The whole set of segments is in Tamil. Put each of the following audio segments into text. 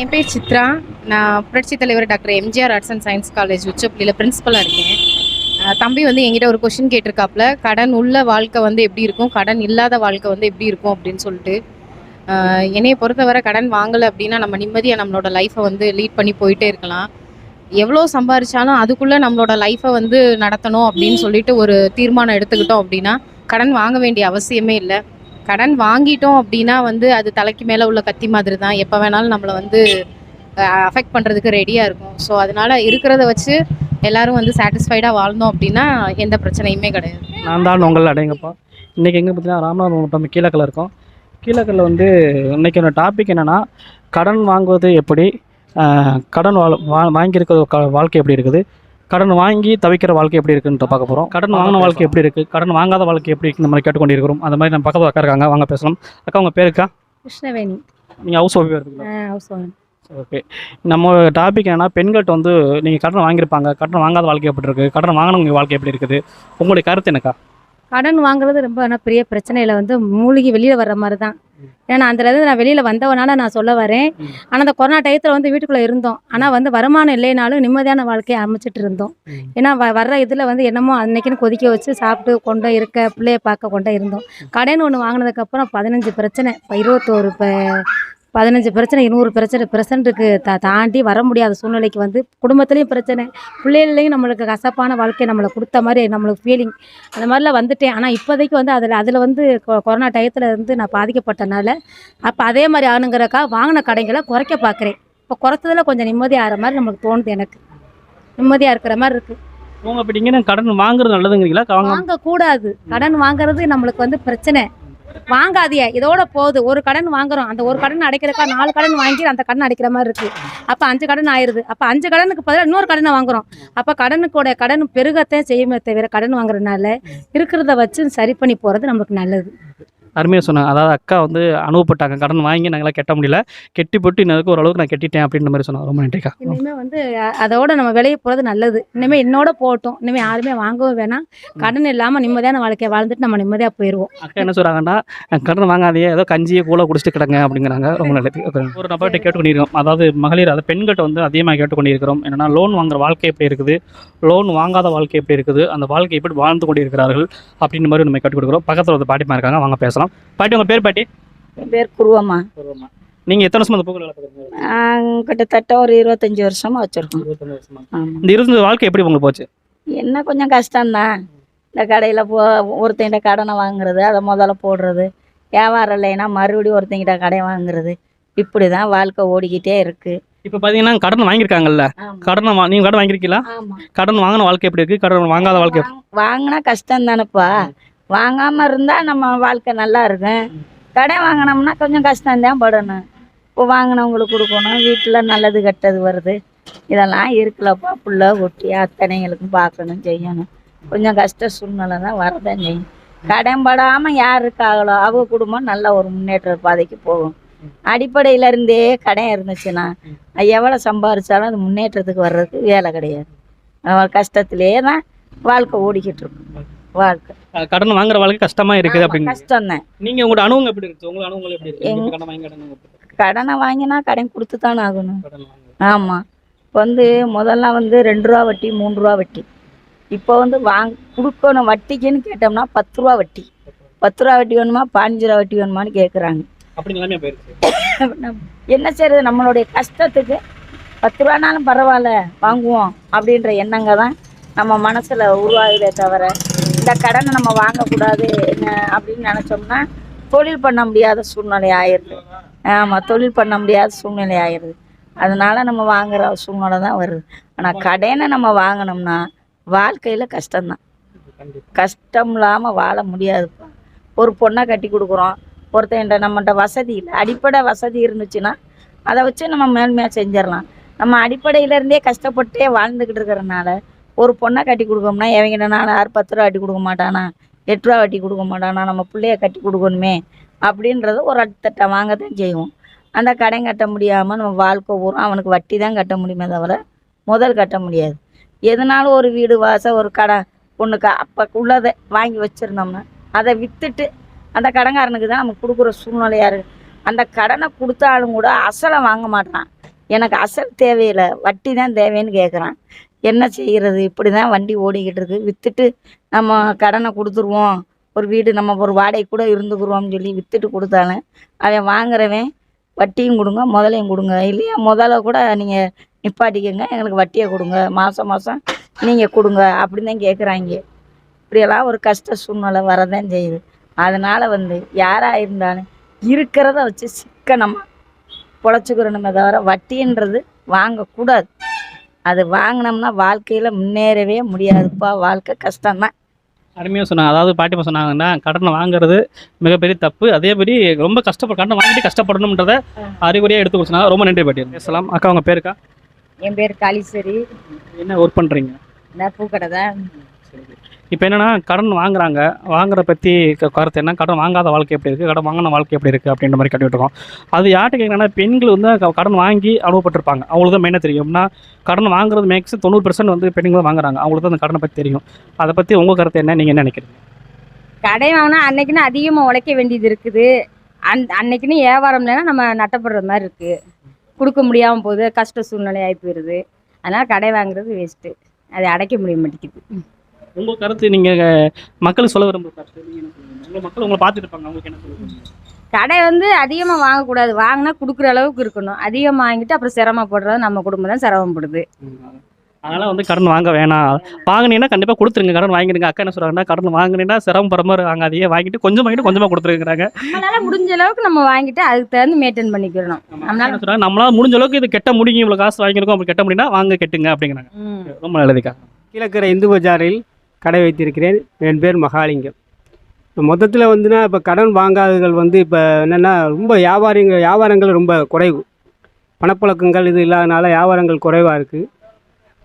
என் பேர் சித்ரா. நான் புரட்சி தலைவர் doctor MGR arts and science college உச்சப்பள்ளியில் பிரின்ஸிபலாக இருக்கேன். தம்பி வந்து என்கிட்ட ஒரு கொஷின் கேட்டிருக்காப்புல. கடன் உள்ள வாழ்க்கை வந்து எப்படி இருக்கும்? கடன் இல்லாத வாழ்க்கை வந்து எப்படி இருக்கும் அப்படின்னு சொல்லிட்டு. என்னையை என்னைய பொறுத்தவரை கடன் வாங்கலை அப்படின்னா நம்ம நிம்மதியாக நம்மளோட லைஃப்பை வந்து லீட் பண்ணி போயிட்டே இருக்கலாம். எவ்வளோ சம்பாரிச்சாலும் அதுக்குள்ளே நம்மளோட லைஃப்பை வந்து நடத்தணும் அப்படின்னு சொல்லிட்டு ஒரு தீர்மானம் எடுத்துக்கிட்டோம் அப்படின்னா கடன் வாங்க வேண்டிய அவசியமே இல்லை. கடன் வாங்கிட்டோம் அப்படின்னா வந்து அது தலைக்கு மேலே உள்ள கத்தி மாதிரி தான் எப்போ வேணாலும் நம்மளை வந்து அஃபெக்ட் பண்ணுறதுக்கு ரெடியாக இருக்கும். ஸோ அதனால் இருக்கிறத வச்சு எல்லாரும் வந்து சாட்டிஸ்ஃபைடாக வாழ்ந்தோம் அப்படின்னா எந்த பிரச்சனையுமே கிடையாது. நான் தான் உங்கள் அடையங்கப்பா. இன்றைக்கி எங்கே பார்த்தீங்கன்னா ராமநாதபுரம் மாவட்டம் கீழக்கல்ல இருக்கோம். கீழக்கல்ல வந்து இன்றைக்கி டாபிக் என்னென்னா கடன் வாங்குவது எப்படி கடன் வா வாங்கியிருக்கிற க வாழ்க்கை எப்படி இருக்குது? கடன் வாங்கி தவிக்கிற வாழ்க்கை எப்படி இருக்குன்ற பார்க்க போகிறோம் கடன் வாங்கின வாழ்க்கை எப்படி இருக்குது கடன் வாங்காத வாழ்க்கை எப்படி இருக்குன்னு நம்ம கேட்டுக்கொண்டிருக்கிறோம் அந்த மாதிரி நம்ம பக்கத்தில் அக்கா இருக்காங்க. வாங்க பேசலாம். அக்கா உங்கள் பேருக்கா கிருஷ்ணவேணி. நீங்கள் ஹவுஸ் ஒய்ஃபாக இருக்குங்களா? ஓகே நம்ம டாபிக் என்னன்னா பெண்கள்கிட்ட வந்து நீங்கள் கடன் வாங்கியிருப்பாங்க. கடன் வாங்காத வாழ்க்கை எப்படி இருக்குது கடன் வாங்கினவங்க வாழ்க்கை எப்படி இருக்குது? உங்களுடைய கருத்து என்னக்கா? கடன் வாங்குறது ரொம்ப ஆனால் பெரிய பிரச்சனையில் வந்து மூழ்கி வெளியில் வர்ற மாதிரி தான் ஏன்னா அந்த நான் வெளியில் வந்தவனால நான் சொல்ல வரேன். ஆனால் அந்த கொரோனா டயத்தில் வந்து வீட்டுக்குள்ளே இருந்தோம். ஆனால் வந்து வருமானம் இல்லைனாலும் நிம்மதியான வாழ்க்கையை அமைச்சிட்டு இருந்தோம். ஏன்னா வ வர்ற இதில் வந்து என்னமோ அன்னைக்குன்னு கொதிக்க வச்சு சாப்பிட்டு கொண்டு இருக்க பிள்ளைய பார்க்க கொண்டே இருந்தோம். கடன் ஒன்று வாங்கினதுக்கப்புறம் பதினஞ்சு பிரச்சனை. இப்போ இருபத்தோரு இப்போ பதினஞ்சு பிரச்சனை நூறு பிரச்சனை பிரசன்ட்டுக்கு தா தாண்டி வர முடியாத சூழ்நிலைக்கு வந்து குடும்பத்துலேயும் பிரச்சனை. பிள்ளைகளையும் நம்மளுக்கு கசப்பான வாழ்க்கை நம்மளை கொடுத்த மாதிரி நம்மளுக்கு ஃபீலிங் அந்த மாதிரிலாம் வந்துட்டேன். ஆனால் இப்போதைக்கு வந்து அதில் அதில் வந்து கொ- கொரோனா டயத்தில் இருந்து நான் பாதிக்கப்பட்டனால அப்போ அதே மாதிரி ஆணுங்கிறக்கா வாங்கின கடைங்களை குறைக்க பார்க்குறேன். இப்போ குறைச்சதில் கொஞ்சம் நிம்மதியாக ஆகிற மாதிரி நம்மளுக்கு தோணுது எனக்கு. நிம்மதியாக இருக்கிற மாதிரி இருக்குது உங்க அப்படி இங்கே கடன் வாங்குறது நல்லதுங்கிறீங்களா? வாங்க வாங்கக்கூடாது. கடன் வாங்குறது நம்மளுக்கு வந்து பிரச்சனை. வாங்காதிய இதோட போகுது ஒரு கடன் வாங்குறோம். அந்த ஒரு கடன் அடைக்கிறக்கா நாலு கடன் வாங்கி அந்த கடன் அடைக்கிற மாதிரி இருக்கு. அப்போ அஞ்சு கடன் ஆயிருது. அப்போ அஞ்சு கடனுக்கு பதிலாக இன்னொரு கடனை வாங்குறோம். அப்போ கடனுக்கூட கடன் பெருகத்தான் செய்யுமே தவிர கடன் வாங்குறதுனால இருக்கிறத வச்சு சரி பண்ணி போகிறது நம்மளுக்கு நல்லது. அருமையாக சொன்னாங்க. அதாவது அக்கா வந்து அனுபவப்பட்டாங்க. கடன் வாங்கி நாங்களாம் கட்ட முடியல. கெட்டி போட்டு எனக்கு ஓரளவுக்கு நான் கெட்டிட்டேன் அப்படின்ற மாதிரி சொன்னாங்க. ரொம்ப நன்றிக்கா. இனிமே வந்து அதோட நம்ம வெளியே போகிறது நல்லது. இனிமே என்னோட போகட்டும் இனிமே யாருமே வாங்கவும் வேணாம். கடன் இல்லாமல் நிம்மதியான வாழ்க்கையை வாழ்ந்துட்டு நம்ம நிம்மதியாக போயிடுவோம் அக்கா என்ன சொல்கிறாங்கன்னா கடன் வாங்காதீங்க. ஏதோ கஞ்சியை கூல குடிச்சிட்டு கிடங்க அப்படிங்கிறாங்க. ரொம்ப நல்லது. ஒரு நபர்கிட்ட கேட்டுக்கொண்டிருக்கோம் அதாவது மகளிர் அதாவது பெண்கள்கிட்ட வந்து அதிகமாக கேட்டுக்கொண்டிருக்கிறோம். என்னன்னா லோன் வாங்குற வாழ்க்கை எப்படி இருக்குது? லோன் வாங்காத வாழ்க்கை எப்படி இருக்குது? அந்த வாழ்க்கை எப்படி வாழ்ந்து கொண்டிருக்கிறார்கள்? அப்படின்ற மாதிரி நம்ம கற்றுக் கொடுக்குறோம் பக்கத்தில் ஒரு பாட்டிமா இருக்காங்க. வாங்க பேசலாம். பாட்டி உங்கள் பேர் பாட்டி? என் பேர் குருவம்மா. நீங்கள் எத்தனை வருஷம் அந்த பூக்கள் நாங்க கிட்டத்தட்ட ஒரு இருபத்தஞ்சி வருஷமா வச்சுருக்கோம். இருபத்தஞ்சு வருஷமா? ஆமாம் இந்த இருந்த வாழ்க்கை எப்படி உங்களுக்கு போச்சு? என்ன கொஞ்சம் கஷ்டம்தான். இந்த கடையில் போ ஒருத்தங்கிட்ட கடனை வாங்குறது அதை முதல்ல போடுறது. வியாபாரம் இல்லைன்னா மறுபடியும் ஒருத்தங்கிட்ட கடை வாங்குறது. இப்படி தான் வாழ்க்கை ஓடிக்கிட்டே இருக்கு. இப்போ பார்த்தீங்கன்னா கடன் வாங்கியிருக்காங்கல்ல? கடனை வா நீங்கள் கடன் வாங்கியிருக்கீங்களா? ஆமாம் கடன் வாங்கின வாழ்க்கை எப்படி இருக்குது கடன் வாங்காத வாழ்க்கை எப்படி- வாங்கினா கஷ்டம் தானேப்பா வாங்காமல் இருந்தால் நம்ம வாழ்க்கை நல்லா இருக்கும். கடை வாங்கினோம்னா கொஞ்சம் கஷ்டம்தான் படணும். இப்போ வாங்கினவங்களுக்கு கொடுக்கணும். வீட்டில் நல்லது கெட்டது வருது. இதெல்லாம் இருக்கலப்பா புள்ள ஒட்டி அத்தனைங்களுக்கும் பார்க்கணும் செய்யணும். கொஞ்சம் கஷ்ட சூழ்நிலை தான் வரதான் செய்யும். கடன் படாமல் அவங்க குடும்பம் நல்ல ஒரு முன்னேற்ற பாதைக்கு போகும். அடிப்படையில இருந்தே கடன் இருந்துச்சுன்னா எவ்வளோ சம்பாரிச்சாலும் அது முன்னேற்றத்துக்கு வர்றதுக்கு வேலை கிடையாது. அவன் கஷ்டத்திலே தான் வாழ்க்கை ஓடிக்கிட்டு இருக்கும் வாழ்க்கை கடன் வாங்குற வாழ்க்கை கஷ்டமா இருக்குது அப்படின்னு கஷ்டம்தான். நீங்க உங்களோட அனுபவம் எப்படி இருக்கு? உங்களோட அனுபவங்கள் எப்படி இருக்கு? கடன் வாங்கி கடன் வாங்க- கடனை வாங்கினா கடன் கொடுத்து தானே ஆகணும் வாங்க. ஆமாம் இப்போ வந்து முதல்ல வந்து ரெண்டு ரூபா வட்டி மூணு ரூபா வட்டி. இப்போ வந்து வாங் கொடுக்கணும் வட்டிக்குன்னு கேட்டோம்னா பத்து ரூபா வட்டி. பத்து ரூபா வட்டி வேணுமா பாஞ்சு ரூபா வட்டி வேணுமான்னு கேட்குறாங்க என்ன செய்யறது நம்மளுடைய கஷ்டத்துக்கு பத்து ரூபானாலும் பரவாயில்ல வாங்குவோம் அப்படின்ற எண்ணங்க தான் நம்ம மனசில் உருவாகுதே தவிர இந்த கடனை நம்ம வாங்கக்கூடாது என்ன அப்படின்னு நினச்சோம்னா தொழில் பண்ண முடியாத சூழ்நிலை ஆயிடுது. ஆமாம் தொழில் பண்ண முடியாத சூழ்நிலை ஆயிடுது. அதனால் நம்ம வாங்குகிற சூழ்நிலை தான் வருது. ஆனால் கடனை நம்ம வாங்கினோம்னா வாழ்க்கையில் கஷ்டம்தான். கஷ்டம் இல்லாமல் வாழ முடியாதுப்பா. ஒரு பொண்ணை கட்டி கொடுக்குறோம். ஒருத்தன்ட்ட நம்மகிட்ட வசதி இல்லை. அடிப்படை வசதி இருந்துச்சுன்னா அதை வச்சு நம்ம மேன்மையாக செஞ்சிடலாம். நம்ம அடிப்படையிலேருந்தே கஷ்டப்பட்டே வாழ்ந்துக்கிட்டு இருக்கிறனால ஒரு பொண்ணை கட்டி கொடுக்கோம்னா இவங்க நான் ஆறு பத்து ரூபா வட்டி கொடுக்க மாட்டானா? எட்டு ரூபா வட்டி கொடுக்க மாட்டானா? நம்ம பிள்ளைய கட்டி கொடுக்கணுமே. அப்படின்றது ஒரு அடுத்தட்ட வாங்க தான் செய்வோம். அந்த கடன் கட்ட முடியாமல் நம்ம வாழ்க்கை பூரா அவனுக்கு வட்டி தான் கட்ட முடியுமே தவிர முதல் கட்ட முடியாது. எதனாலும் ஒரு வீடு வாசல் ஒரு கடை ஒன்றுக்கு அப்போ உள்ளதை வாங்கி வச்சுருந்தோம்னா அதை விற்றுட்டு அந்த கடன்காரனுக்கு தான் நமக்கு கொடுக்குற சூழ்நிலையாக இருக்குது அந்த கடனை கொடுத்தாலும் கூட அசலை வாங்க மாட்டான். எனக்கு அசல் தேவையில்லை வட்டி தான் தேவைன்னு கேட்குறான் என்ன செய்கிறது இப்படி தான் வண்டி ஓடிக்கிட்டு இருக்குது விற்றுட்டு நம்ம கடனை கொடுத்துருவோம். ஒரு வீடு நம்ம ஒரு வாடகை கூட இருந்துக்குருவோம்னு சொல்லி விற்றுட்டு கொடுத்தாலும் அவன் வாங்குறவன் வட்டியும் கொடுங்க முதலையும் கொடுங்க. இல்லையா? முதல்ல கூட நீங்கள் நிப்பாட்டிக்கங்க. எங்களுக்கு வட்டியை கொடுங்க. மாதம் மாதம் நீங்கள் கொடுங்க. அப்படின்னு தான் கேட்குறாங்க இப்படியெல்லாம் ஒரு கஷ்ட சூழ்நிலை வரதான் செய்யுது. அதனால் வந்து யாராக இருந்தாலும் இருக்கிறத வச்சு சிக்கனமாக பொழைச்சிக்கிறணுமே தவிர வட்டின்றது வாங்கக்கூடாது. அது வாங்கினோம்னா வாழ்க்கையில் முன்னேறவே முடியாதுப்பா. வாழ்க்கை கஷ்டம்தான். அருமையாக சொன்னாங்க. அதாவது பாட்டிமா சொன்னாங்கன்னா கடனை வாங்குறது மிகப்பெரிய தப்பு. அதேபடி ரொம்ப கஷ்டப்பட கடனை வாங்கிட்டு கஷ்டப்படணுன்றத அறிகுறியாக எடுத்து கொடுத்தாங்க ரொம்ப நன்றி பாட்டி. பேசலாம் அக்கா உங்கள் பேருக்கா என் பேர் காளீஸ்வரி. என்ன ஒர்க் பண்ணுறீங்க நான் பூக்கடை தான். இப்போ என்னென்னா கடன் வாங்குறாங்க. வாங்குற பற்றி க- கருத்து என்ன? கடன் வாங்காத வாழ்க்கை எப்படி இருக்குது கடன் வாங்கின வாழ்க்கை எப்படி இருக்குது அப்படின்ற மாதிரி கட்டிட்டுருக்கோம் அது யார்கிட்ட கேட்குறாங்கன்னா பெண்கள் வந்து க- கடன் வாங்கி அனுபவப்பட்டிருப்பாங்க. அவங்களுக்கு தான் மெயினாக தெரியும்னா கடன் வாங்குறது மேக்ஸ் தொண்ணூறு பெர்சன்ட் வந்து பெண்கள் தான் வாங்குறாங்க. அவங்களுக்கு தான் அந்த கடனை பற்றி தெரியும். அதை பற்றி உங்கள் கருத்து என்ன? நீங்கள் என்ன நினைக்கிறீங்க? கடை வாங்கினா அன்னைக்குன்னு அதிகமாக உழைக்க வேண்டியது இருக்குது. அந் அன்னைக்குன்னு வியாபாரம் இல்லைன்னா நம்ம நட்டப்படுற மாதிரி இருக்குது கொடுக்க முடியாமல் போகுது. கஷ்ட சூழ்நிலை ஆகி போயிடுது அதனால் கடை வாங்குறது வேஸ்ட்டு அதை அடைக்க முடிய மாட்டேங்குது. உங்கள் கருத்து நீங்கள் மக்களுக்கு சொல்ல விரும்புகிற கருத்து நீங்கள் என்ன சொல்லுவீங்க? உங்கள் மக்கள் உங்களை பார்த்துட்டு இருப்பாங்க அவங்களுக்கு என்ன சொல்லுவீங்க? கடை வந்து அதிகமாக வாங்கக்கூடாது. வாங்கினா கொடுக்குற அளவுக்கு இருக்கணும். அதிகமாக வாங்கிட்டு அப்புறம் சிரமப்படுறது நம்ம குடும்பம் தான் சிரமப்படுது அதனால் வந்து கடன் வாங்க வேணாம். வாங்கினீங்கன்னா கண்டிப்பாக கொடுத்துருங்க. கடன் வாங்கிடுங்க. அக்கா என்ன சொல்கிறாங்கன்னா கடன் வாங்கினீங்கன்னா சிரமப்படுற மாதிரி வாங்காதீங்க. வாங்கிட்டு கொஞ்சம் வாங்கிட்டு கொஞ்சமாக கொடுத்துருக்குறாங்க. நம்மளால முடிஞ்ச அளவுக்கு நம்ம வாங்கிட்டு அதுக்கு தகுந்து மெயின்டைன் பண்ணிக்கிறணும். நம்மளால என்ன சொல்கிறாங்க நம்மளால முடிஞ்ச அளவுக்கு இது கெட்ட முடியும். இவ்வளோ காசு வாங்கியிருக்கோம். அப்படி கெட்ட முடியும்னா வாங்க கெட்டுங்க அப்படிங்கிறாங்க. ரொம்ப நல்லதுக்கா கீழக்கரை இந்து பஜாரில் கடை வைத்திருக்கிறேன். என் பேர் மகாலிங்கம். மொத்தத்தில் வந்துன்னா இப்போ கடன் வாங்காதவர்கள் வந்து இப்போ என்னென்னா ரொம்ப வியாபாரிங்க வியாபாரங்கள் ரொம்ப குறைவு. பணப்பழக்கங்கள் இது இல்லாதனால வியாபாரங்கள் குறைவாக இருக்குது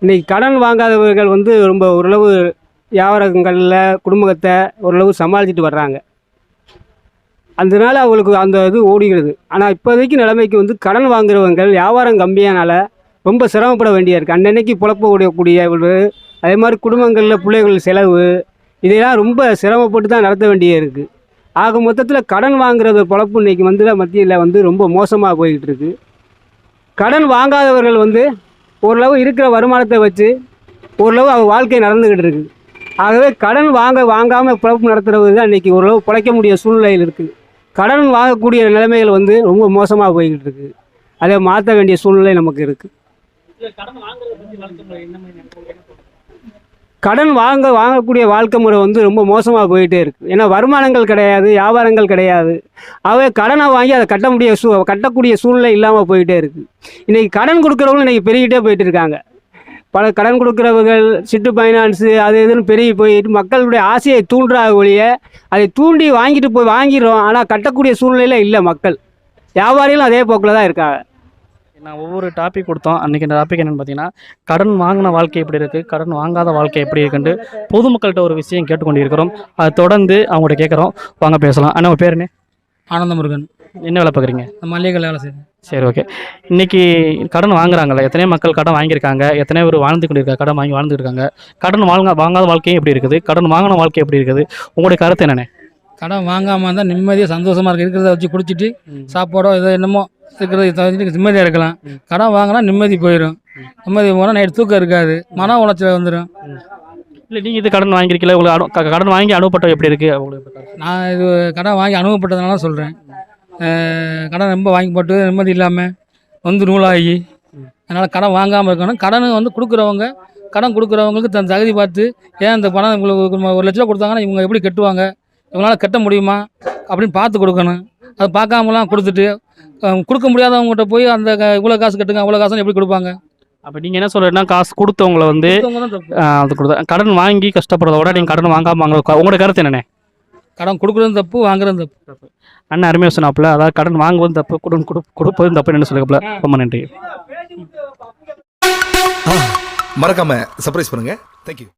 இன்றைக்கி கடன் வாங்காதவர்கள் வந்து ரொம்ப ஓரளவு வியாபாரங்களில் குடும்பத்தை ஓரளவு சமாளிச்சுட்டு வர்றாங்க. அதனால அவங்களுக்கு அந்த இது ஓடுகிறது ஆனால் இப்போதைக்கு நிலைமைக்கு வந்து கடன் வாங்குறவங்கள் வியாபாரம் கம்மியானால் ரொம்ப சிரமப்பட வேண்டியா இருக்குது அன்னன்னைக்கு புழப்ப கூடிய அதே மாதிரி குடும்பங்களில் பிள்ளைகள் செலவு இதெல்லாம் ரொம்ப சிரமப்பட்டு தான் நடத்த வேண்டிய இருக்குது ஆக மொத்தத்தில் கடன் வாங்குறது பொழப்பு இன்னைக்கு வந்து மத்தியில் வந்து ரொம்ப மோசமாக போய்கிட்டு இருக்குது கடன் வாங்காதவர்கள் வந்து ஓரளவு இருக்கிற வருமானத்தை வச்சு ஓரளவு அவங்க வாழ்க்கை நடந்துக்கிட்டு இருக்குது ஆகவே கடன் வாங்க வாங்காமல் பிழப்பு நடத்துறது தான் இன்றைக்கி ஓரளவு பிழைக்க முடிய சூழ்நிலையில் இருக்குது கடன் வாங்கக்கூடிய நிலைமைகள் வந்து ரொம்ப மோசமாக போய்கிட்டு இருக்குது அதை மாற்ற வேண்டிய சூழ்நிலை நமக்கு இருக்குது கடன் வாங்க வாங்கக்கூடிய வாழ்க்கை முறை வந்து ரொம்ப மோசமாக போயிட்டே இருக்குது ஏன்னா வருமானங்கள் கிடையாது வியாபாரங்கள் கிடையாது. ஆகவே கடனை வாங்கி அதை கட்ட முடிய சூ கட்டக்கூடிய சூழ்நிலை இல்லாமல் போயிட்டே இருக்குது இன்றைக்கி கடன் கொடுக்குறவங்க இன்றைக்கி பெருகிட்டே போயிட்டு இருக்காங்க. பல கடன் கொடுக்குறவர்கள் சிட்டு ஃபைனான்ஸு அது இதுன்னு பெருகி போயிட்டு மக்களுடைய ஆசையை தூண்டுறாங்க ஒழிய அதை தூண்டி வாங்கிட்டு போய் வாங்கிடுறோம். ஆனால் கட்டக்கூடிய சூழ்நிலையில் இல்லை மக்கள். வியாபாரிகளும் அதே போக்கில் தான் இருக்காங்க. நான் ஒவ்வொரு டாபிக் கொடுத்தோம். அன்றைக்கி இந்த டாபிக் என்னென்னு பார்த்தீங்கன்னா கடன் வாங்கின வாழ்க்கை எப்படி இருக்குது கடன் வாங்காத வாழ்க்கை எப்படி இருக்குன்ட்டு பொதுமக்கள்கிட்ட ஒரு விஷயம் கேட்டுக்கொண்டு இருக்கிறோம் அதை தொடர்ந்து அவங்கள்ட்ட கேட்குறோம். வாங்க பேசலாம். அண்ணா உங்கள் பேர் என்ன? ஆனந்தமுருகன். என்ன வேலை பார்க்குறீங்க? கடையில் வேலை செய்கிறேன் சரி ஓகே இன்னைக்கு கடன் வாங்குறாங்கல்ல எத்தனை மக்கள் கடன் வாங்கியிருக்காங்க. எத்தனை பேர் வாழ்ந்து கொண்டு இருக்காங்க கடன் வாங்கி வாழ்ந்துட்டு இருக்காங்க. கடன் வாங்க வாங்காத வாழ்க்கையும் எப்படி இருக்குது? கடன் வாங்கின வாழ்க்கை எப்படி இருக்குது? உங்களுடைய கருத்து என்னென்ன கடன் வாங்காமல் இருந்தால் நிம்மதியாக சந்தோஷமாக இருக்கு இருக்கிறத வச்சு குடிச்சிட்டு. சாப்பாடோ ஏதோ என்னமோ இருக்கிறத நிம்மதியாக இருக்கலாம். கடன் வாங்கினா நிம்மதி போயிடும் நிம்மதி போனால் நைட்டு தூக்கம் இருக்காது. மன உளைச்சல் வந்துடும் இல்லை நீங்கள் இது கடன் வாங்கியிருக்கல உங்களுக்கு கடன் வாங்கி அனுப்பப்பட்ட எப்படி இருக்குது உங்களுக்கு? நான் இது கடன் வாங்கி அனுபவப்பட்டதுனால சொல்கிறேன் கடன் ரொம்ப வாங்கி போட்டு நிம்மதி இல்லாமல் வந்து நூலாகி. அதனால் கடன் வாங்காமல் இருக்கணும். கடன் வந்து கொடுக்குறவங்க கடன் கொடுக்குறவங்களுக்கு தன் தகுதி பார்த்து ஏன் இந்த பணம் உங்களுக்கு ஒரு லட்ச ரூபா கொடுத்தாங்கன்னா இவங்க எப்படி கட்டுவாங்க? இவங்களால கட்ட முடியுமா? அப்படின்னு பார்த்து கொடுக்கணும். அது பார்க்காமலாம் கொடுத்துட்டு கொடுக்க முடியாதவங்ககிட்ட போய் அந்த இவ்வளோ காசு கட்டுங்க அவ்வளோ காசுன்னு எப்படி கொடுப்பாங்க? அப்போ நீங்கள் என்ன சொல்கிறீங்கன்னா காசு கொடுத்தவங்கள வந்து தப்பு. அது கொடுத்த கடன் வாங்கி கஷ்டப்படுறத விட நீங்கள் கடன் வாங்காம வாங்குற உங்களோட கருத்து என்னண்ணே? கடன் கொடுக்குறதும் தப்பு வாங்குறதும் தப்பு. அண்ணன் அருமையாக சொன்னாப்புல அதாவது கடன் வாங்குவதும் தப்பு குடன் கொடு கொடுப்பதும் தப்பு என்ன சொல்லிக்கப்புல ரொம்ப நன்றி. மறக்காம சர்ப்ரைஸ் பண்ணுங்க. தேங்க்யூ